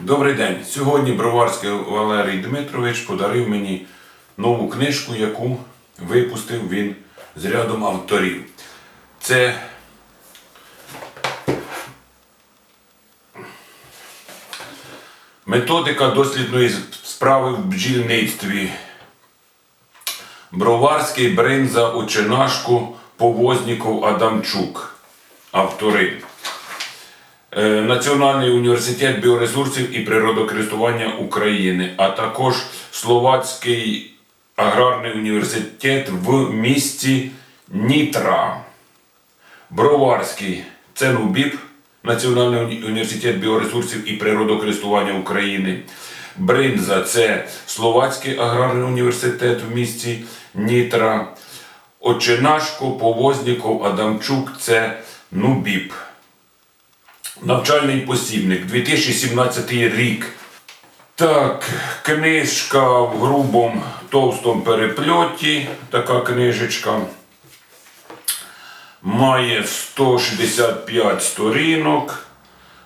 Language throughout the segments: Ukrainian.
Добрий день. Сьогодні Броварський Валерій Дмитрович подарив мені нову книжку, яку випустив він з рядом авторів. Це методика дослідної справи в бджільництві. Броварський, Бринза, Очинашку, Повозніков, Адамчук. Автори. Е, Національний університет біоресурсів і природокористування України, а також Словацький аграрний університет в місті Нітра. Броварський це НУБІП, Національний університет біоресурсів і природокористування України. Бринза це Словацький аграрний університет в місті Нітра. Очинашко, Повозніков, Адамчук це НУБІП. Навчальний посібник 2017 рік. Так, книжка в грубому товстому перепльоті. Така книжечка. Має 165 сторінок.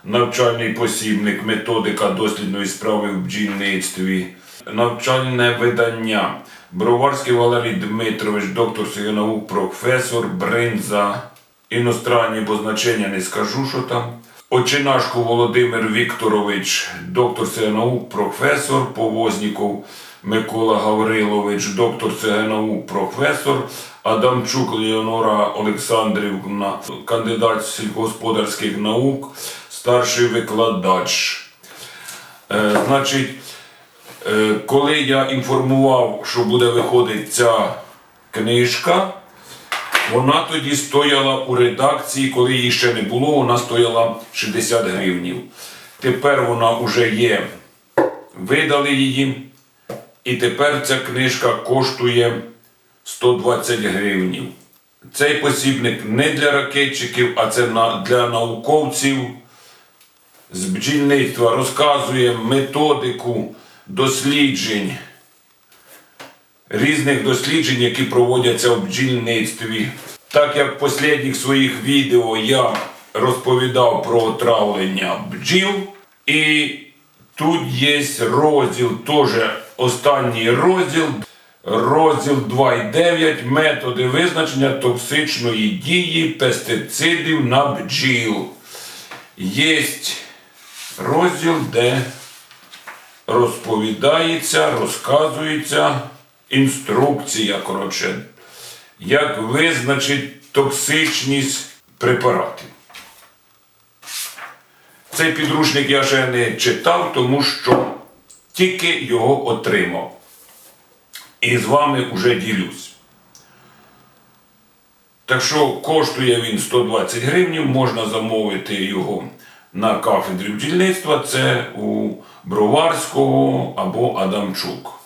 Навчальний посібник, методика дослідної справи в бджільництві. Навчальне видання. Броварський Валерій Дмитрович, доктор наук, професор, бринза. Іностранні, бо значення не скажу, що там. Очинашко Володимир Вікторович, доктор наук, професор, Повозніков Микола Гаврилович, доктор наук, професор, Адамчук Леонора Олександрівна, кандидат сільськогосподарських наук, старший викладач. Е, значить, е, коли я інформував, що буде виходити ця книжка, вона тоді стояла у редакції, коли її ще не було, вона стояла 60 гривнів. Тепер вона вже є. Видали її. І тепер ця книжка коштує 120 гривнів. Цей посібник не для ракетчиків, а це для науковців з бджільництва. Розказує методику досліджень різних досліджень, які проводяться в бджільництві. Так як в останніх своїх відео я розповідав про отравлення бджіл, і тут є розділ, теж останній розділ, розділ 2.9 методи визначення токсичної дії пестицидів на бджіл. Є розділ, де розповідається, розказується інструкція, коротше, як визначити токсичність препаратів. Цей підручник я ще не читав, тому що тільки його отримав. І з вами вже ділюсь. Так що коштує він 120 гривнів, можна замовити його на кафедрі бджільництва. Це у Броварського або Адамчук.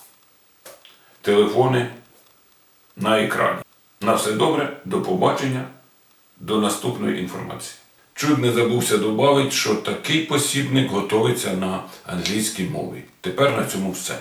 Телефони на екрані. На все добре, до побачення, до наступної інформації. Чуть не забувся додати, що такий посібник готується на англійській мові. Тепер на цьому все.